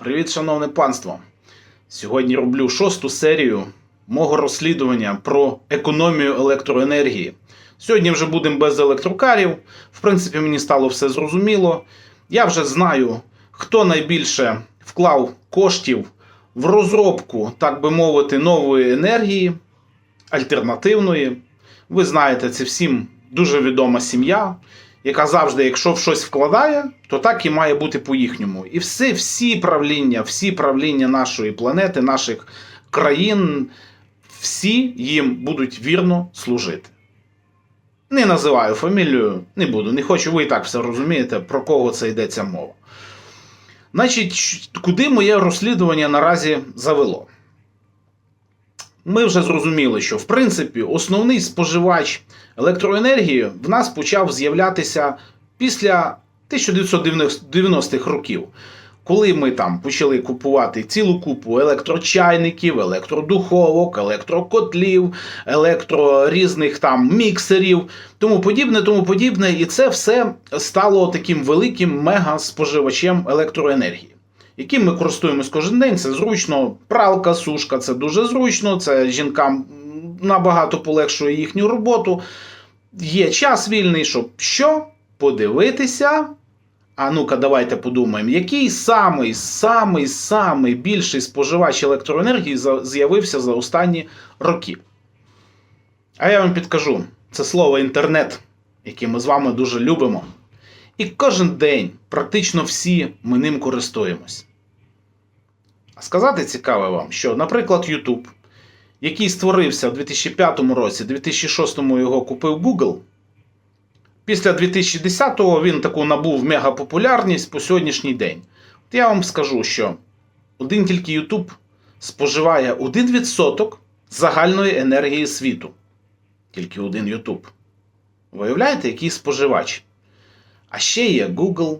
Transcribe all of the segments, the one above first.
Привіт, шановне панство! Сьогодні роблю шосту серію мого розслідування про економію електроенергії. Сьогодні вже будемо без електрокарів. В принципі, мені стало все зрозуміло. Я вже знаю, хто найбільше вклав коштів в розробку, так би мовити, нової енергії, альтернативної. Ви знаєте, це всім дуже відома сім'я, яка завжди, якщо в щось вкладає, то так і має бути по-їхньому. І всі, всі правління, всі правління нашої планети, наших країн, всі їм будуть вірно служити. Не називаю фамілію, не буду, не хочу, ви і так все розумієте, про кого це йдеться мова. Значить, куди моє розслідування наразі завело? Ми вже зрозуміли, що в принципі основний споживач електроенергії в нас почав з'являтися після 1990-х років, коли ми там почали купувати цілу купу електрочайників, електродуховок, електрокотлів, електрорізних там міксерів, тому подібне, тому подібне, і це все стало таким великим мега-споживачем електроенергії. Яким ми користуємось кожен день, це зручно. Пралка, сушка це дуже зручно. Це жінкам набагато полегшує їхню роботу. Є час вільний, щоб що? Подивитися. А ну-ка, давайте подумаємо, який самий, самий, самий більший споживач електроенергії з'явився за останні роки. А я вам підкажу: це слово інтернет, яке ми з вами дуже любимо. І кожен день практично всі ми ним користуємось. А сказати цікаве вам, що, наприклад, YouTube, який створився в 2005 році, 2006 його купив Google. Після 2010-го він таку набув мегапопулярність по сьогоднішній день. От я вам скажу, що один тільки YouTube споживає 1% загальної енергії світу. Тільки один YouTube. Виявляєте, який споживач? А ще є Google,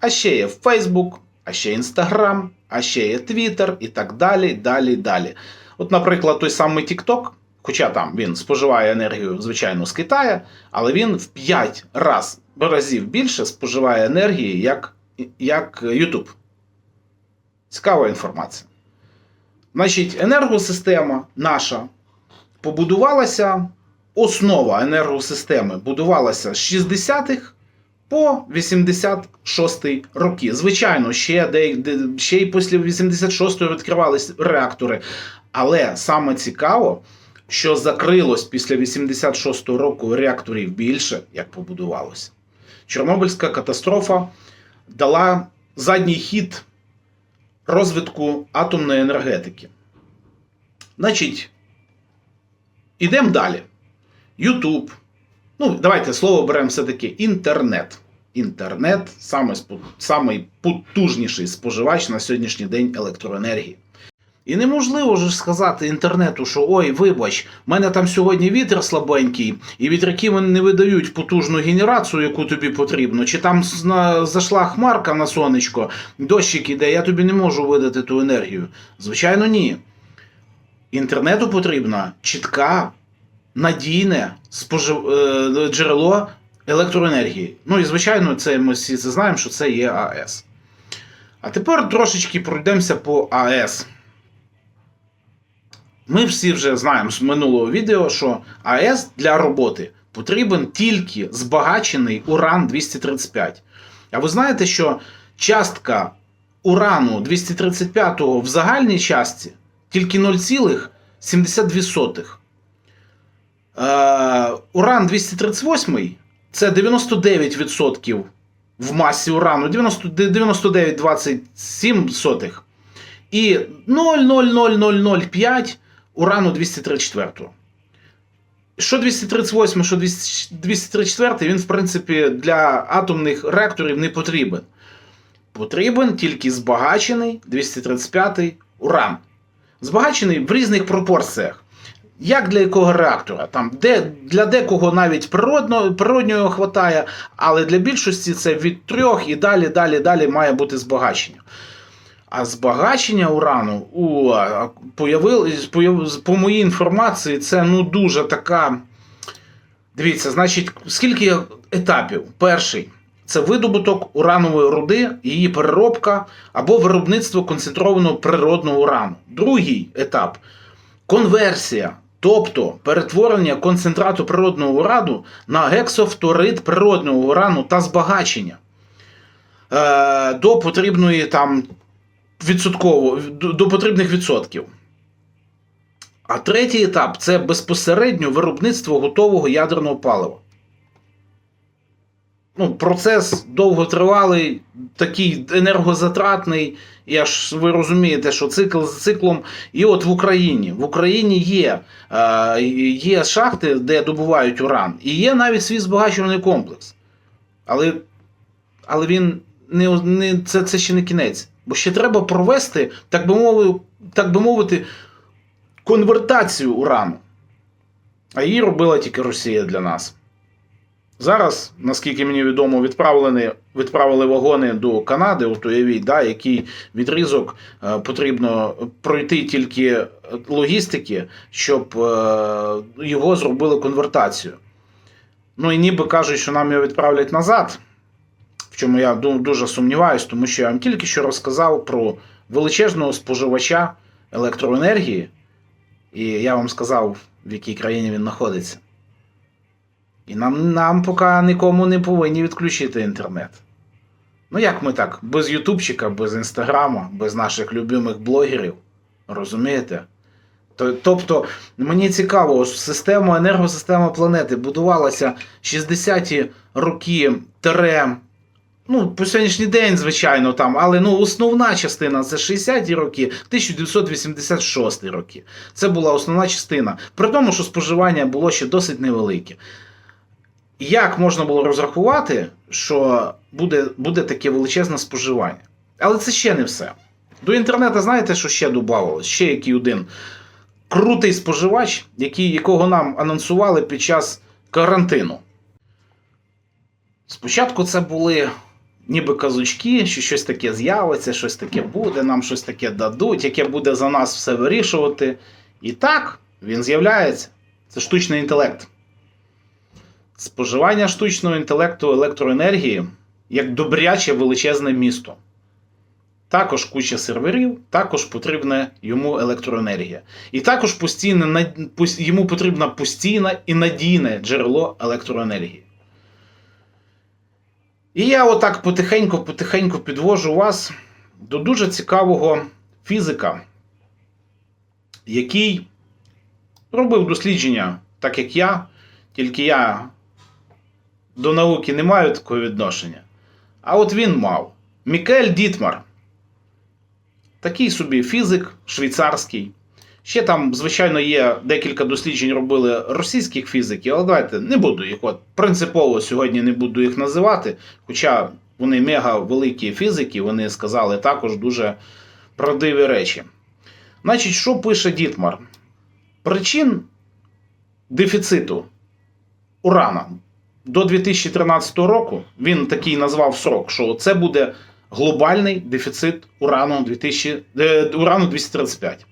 а ще є Facebook, а ще Instagram, а ще є Twitter і так далі, далі, далі. От, наприклад, той самий TikTok, хоча там він споживає енергію, звичайно, з Китаю, але він в 5 раз, разів більше споживає енергії, як, як YouTube. Цікава інформація. Значить, енергосистема наша побудувалася, основа енергосистеми будувалася з 60-х по 86 роки. Звичайно, ще, де, ще й після 86-го відкривались реактори. Але саме цікаво, що закрилось після 86-го року реакторів більше, як побудувалося. Чорнобильська катастрофа дала задній хід розвитку атомної енергетики. Значить, ідемо далі. Ютуб. Ну, давайте слово беремо все-таки інтернет. Інтернет самий, самий потужніший споживач на сьогоднішній день електроенергії. І неможливо ж сказати інтернету, що ой, вибач, в мене там сьогодні вітер слабенький, і вітряки вони не видають потужну генерацію, яку тобі потрібно. Чи там зайшла хмарка на сонечко, дощик іде, я тобі не можу видати ту енергію. Звичайно, ні. Інтернету потрібна чітка, надійне спожив... е, джерело електроенергії. Ну і звичайно, це ми всі це знаємо, що це є АЕС. А тепер трошечки пройдемося по АЕС. Ми всі вже знаємо з минулого відео, що АЕС для роботи потрібен тільки збагачений уран 235. А ви знаєте, що частка урану 235 в загальній частці тільки 0,72. Е, уран 238 це 99% в масі урану, 90 99,27 і 0,00005 урану 234. Що 238, що 234, він, в принципі, для атомних реакторів не потрібен. Потрібен тільки збагачений 235 уран. Збагачений в різних пропорціях. Як для якого реактора? Там, де, для декого навіть природно, природнього хватає, але для більшості це від трьох і далі, далі, далі має бути збагачення. А збагачення урану у, появилось, появ, по моїй інформації, це ну дуже така. Дивіться, значить, скільки етапів? Перший це видобуток уранової руди, її переробка або виробництво концентрованого природного урану. Другий етап конверсія, тобто перетворення концентрату природного ураду на гексофторид природного урану та збагачення е, до потрібної там відсотково до, потрібних відсотків. А третій етап це безпосередньо виробництво готового ядерного палива. Ну, процес довготривалий, такий енергозатратний, і аж ви розумієте, що цикл за циклом. І от в Україні в Україні є, е, є шахти, де добувають уран, і є навіть свій збагачувальний комплекс. Але, але він не, не, це, це ще не кінець. Бо ще треба провести, так би мовити, так би мовити, конвертацію урану. А її робила тільки Росія для нас. Зараз, наскільки мені відомо, відправлені, відправили вагони до Канади, от уявіть, да, який відрізок е, потрібно пройти тільки логістики, щоб е, його зробили конвертацію. Ну і ніби кажуть, що нам його відправлять назад, в чому я дуже сумніваюсь, тому що я вам тільки що розказав про величезного споживача електроенергії, і я вам сказав, в якій країні він знаходиться. І нам, нам поки нікому не повинні відключити інтернет. Ну як ми так? Без Ютубчика, без Інстаграма, без наших любимих блогерів. Розумієте? Тобто, мені цікаво, система, енергосистема планети будувалася 60-ті роки тере. Ну, по сьогоднішній день, звичайно, там, але ну, основна частина це 60-ті роки, 1986 роки. Це була основна частина. При тому, що споживання було ще досить невелике. Як можна було розрахувати, що буде, буде таке величезне споживання? Але це ще не все. До інтернету, знаєте, що ще додавалось? Ще який один крутий споживач, який, якого нам анонсували під час карантину. Спочатку це були ніби казочки, що щось таке з'явиться, щось таке буде, нам щось таке дадуть, яке буде за нас все вирішувати. І так, він з'являється. Це штучний інтелект. Споживання штучного інтелекту електроенергії як добряче величезне місто. Також куча серверів, також потрібна йому електроенергія. І також постійне, йому потрібна постійне і надійне джерело електроенергії. І я отак потихеньку-потихеньку підвожу вас до дуже цікавого фізика, який робив дослідження, так як я, тільки я до науки не маю такого відношення. А от він мав. Мікель Дітмар. Такий собі фізик швейцарський. Ще там, звичайно, є декілька досліджень робили російських фізиків, але давайте не буду їх. От принципово сьогодні не буду їх називати. Хоча вони мега великі фізики, вони сказали також дуже правдиві речі. Значить, що пише Дітмар? Причин дефіциту урана до 2013 року він такий назвав срок, що це буде глобальний дефіцит урану 2000, е, урану 235.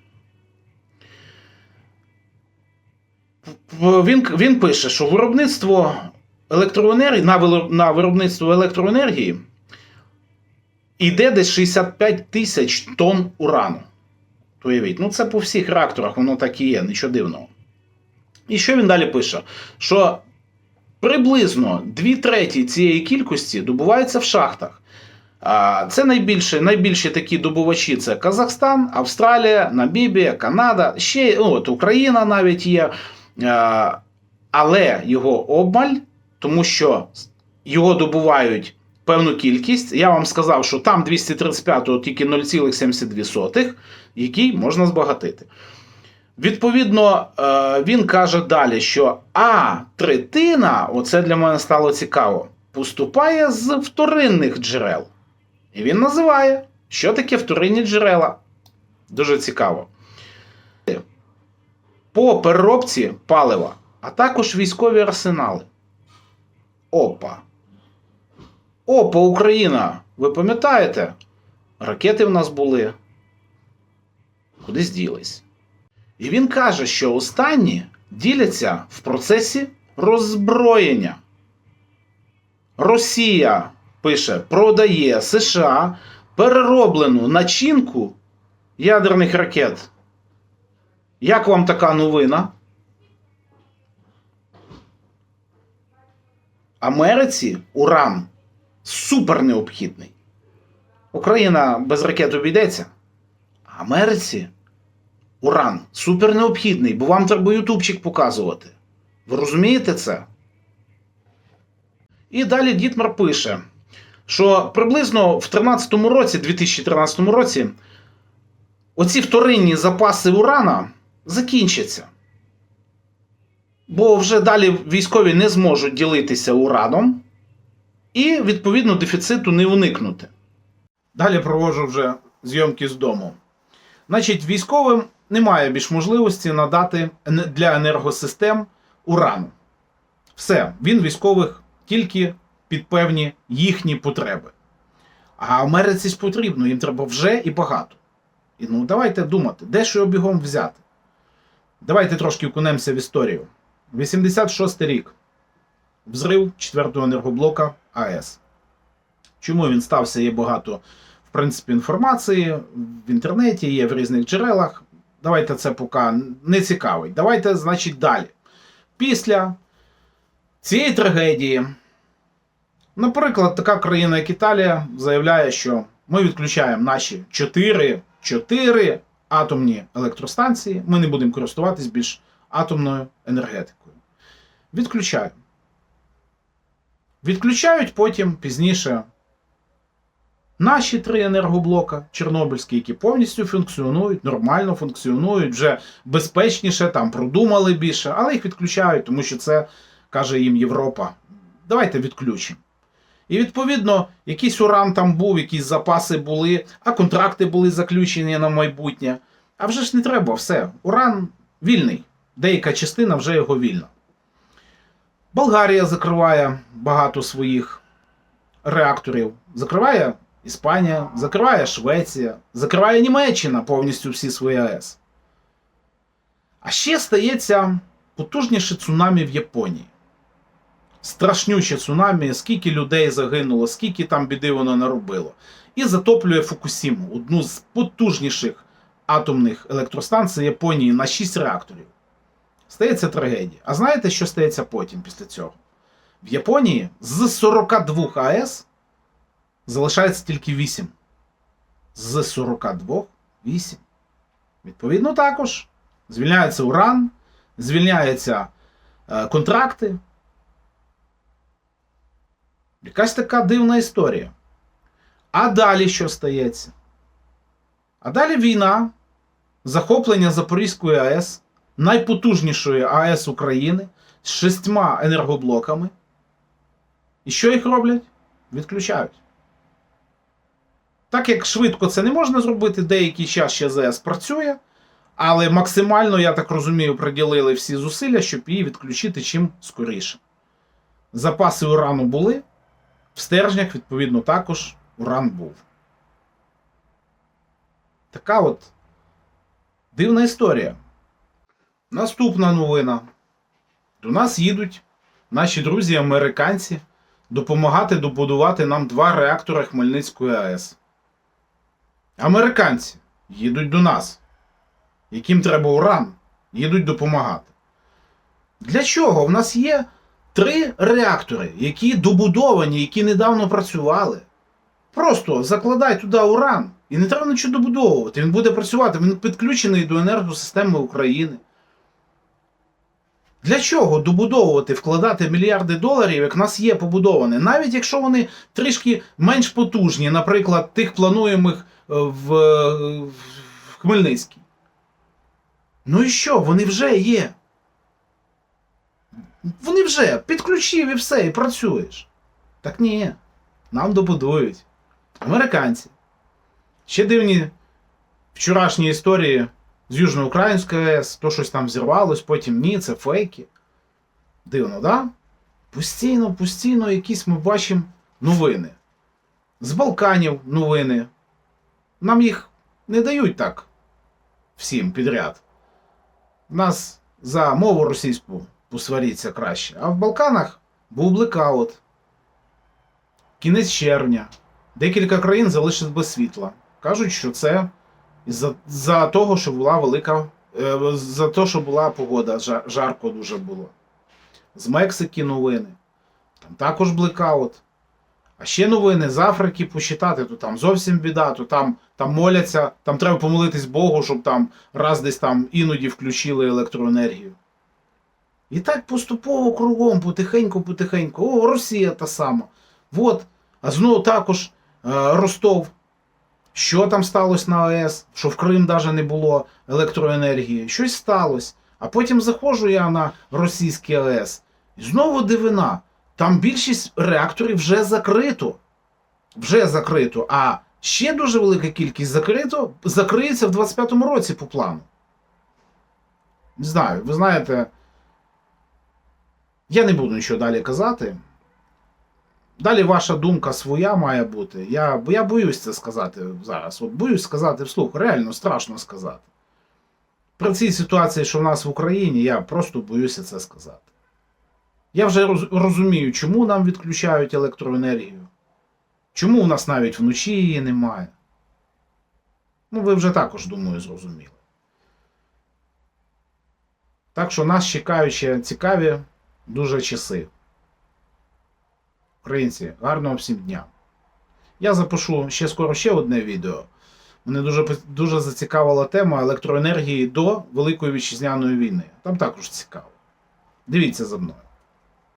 Він, він пише, що виробництво електроенергії на, виробництво електроенергії йде десь 65 тисяч тонн урану. Уявіть, ну це по всіх реакторах, воно так і є, нічого дивного. І що він далі пише? Що приблизно дві треті цієї кількості добуваються в шахтах. Це найбільше, найбільші такі добувачі: це Казахстан, Австралія, Намібія, Канада, ще от Україна навіть є. Але його обмаль, тому що його добувають певну кількість. Я вам сказав, що там 235 тільки 0,72, який можна збагатити. Відповідно, е, він каже далі, що А третина, оце для мене стало цікаво, поступає з вторинних джерел. І він називає, що таке вторинні джерела. Дуже цікаво. По переробці палива, а також військові арсенали. Опа. Опа, Україна! Ви пам'ятаєте? Ракети в нас були. Кудись ділись. І він каже, що останні діляться в процесі роззброєння. Росія пише: продає США перероблену начинку ядерних ракет. Як вам така новина? Америці уран супер необхідний. Україна без ракет обійдеться. Америці уран супер необхідний, бо вам треба ютубчик показувати. Ви розумієте це? І далі Дітмар пише, що приблизно в 13 році, 2013 році, оці вторинні запаси урана закінчаться. Бо вже далі військові не зможуть ділитися ураном, і, відповідно, дефіциту не уникнути. Далі проводжу вже зйомки з дому. Значить, військовим немає більш можливості надати для енергосистем урану. Все, він військових тільки під певні їхні потреби. А Америці ж потрібно, їм треба вже і багато. І ну давайте думати, де ж його бігом взяти. Давайте трошки вкунемося в історію. 86 рік. Взрив 4-го енергоблока АЕС. Чому він стався? Є багато, в принципі, інформації в інтернеті, є в різних джерелах. Давайте це поки не цікавить. Давайте, значить, далі. Після цієї трагедії, наприклад, така країна, як Італія, заявляє, що ми відключаємо наші 4, 4 атомні електростанції, ми не будемо користуватись більш атомною енергетикою. Відключаємо. Відключають потім пізніше наші три енергоблока Чорнобильські, які повністю функціонують, нормально функціонують, вже безпечніше, там продумали більше, але їх відключають, тому що це каже їм Європа. Давайте відключимо. І відповідно, якийсь уран там був, якісь запаси були, а контракти були заключені на майбутнє. А вже ж не треба, все. Уран вільний. Деяка частина вже його вільна. Болгарія закриває багато своїх реакторів. Закриває Іспанія, закриває Швеція, закриває Німеччина повністю всі свої АЕС. А ще стається потужніше цунамі в Японії. Страшнюче цунамі, скільки людей загинуло, скільки там біди воно наробило. І затоплює Фукусіму, одну з потужніших атомних електростанцій Японії на 6 реакторів. Стається трагедія. А знаєте, що стається потім після цього? В Японії з 42 АЕС залишається тільки 8. З 42 8. Відповідно, також звільняється уран, звільняються е, контракти. Якась така дивна історія. А далі що стається? А далі війна, захоплення Запорізької АЕС, найпотужнішої АЕС України з шістьма енергоблоками. І що їх роблять? Відключають. Так як швидко це не можна зробити, деякий час ще ЗС працює, але максимально, я так розумію, приділили всі зусилля, щоб її відключити чим скоріше. Запаси урану були, в стержнях, відповідно, також уран був. Така от дивна історія. Наступна новина. До нас їдуть наші друзі американці допомагати добудувати нам два реактори Хмельницької АЕС. Американці їдуть до нас, яким треба уран, їдуть допомагати. Для чого? В нас є три реактори, які добудовані, які недавно працювали. Просто закладай туди уран, і не треба нічого добудовувати. Він буде працювати, він підключений до енергосистеми України. Для чого добудовувати, вкладати мільярди доларів, як в нас є побудоване, навіть якщо вони трішки менш потужні, наприклад, тих плануємих в, в Хмельницькій. Ну і що? Вони вже є. Вони вже підключив і все, і працюєш. Так ні, нам добудують. Американці. Ще дивні вчорашні історії з Южноукраїнської АЕС, то щось там взірвалось, потім ні, це фейки. Дивно, да? Постійно, постійно якісь ми бачимо новини. З Балканів новини. Нам їх не дають так всім підряд. Нас за мову російську посваріться краще. А в Балканах був блекаут. кінець червня. Декілька країн залишились без світла. Кажуть, що це за, за того, що була велика. е, За те, що була погода, жарко дуже було. З Мексики новини. Там також блекаут. А ще новини з Африки почитати, то там зовсім біда, то там, там моляться, там треба помолитись Богу, щоб там раз десь там іноді включили електроенергію. І так поступово кругом, потихеньку, потихеньку. О, Росія та сама. Вот. А знову також е, Ростов. Що там сталося на АЕС? Що в Крим навіть не було електроенергії. Щось сталося. А потім заходжу я на російський АЕС. І знову дивина. Там більшість реакторів вже закрито. Вже закрито. А ще дуже велика кількість закрито, закриється в 25-му році по плану. Не знаю, ви знаєте. Я не буду нічого далі казати. Далі ваша думка своя має бути. Я, я боюсь це сказати зараз. От боюсь сказати вслух, реально страшно сказати. При цій ситуації, що в нас в Україні, я просто боюся це сказати. Я вже розумію, чому нам відключають електроенергію. Чому у нас навіть вночі її немає. Ну, ви вже також, думаю, зрозуміли. Так що нас чекають ще цікаві дуже часи. Українці, гарного всім дня. Я запишу ще скоро ще одне відео. Мене дуже, дуже зацікавила тема електроенергії до Великої Вітчизняної війни. Там також цікаво. Дивіться за мною.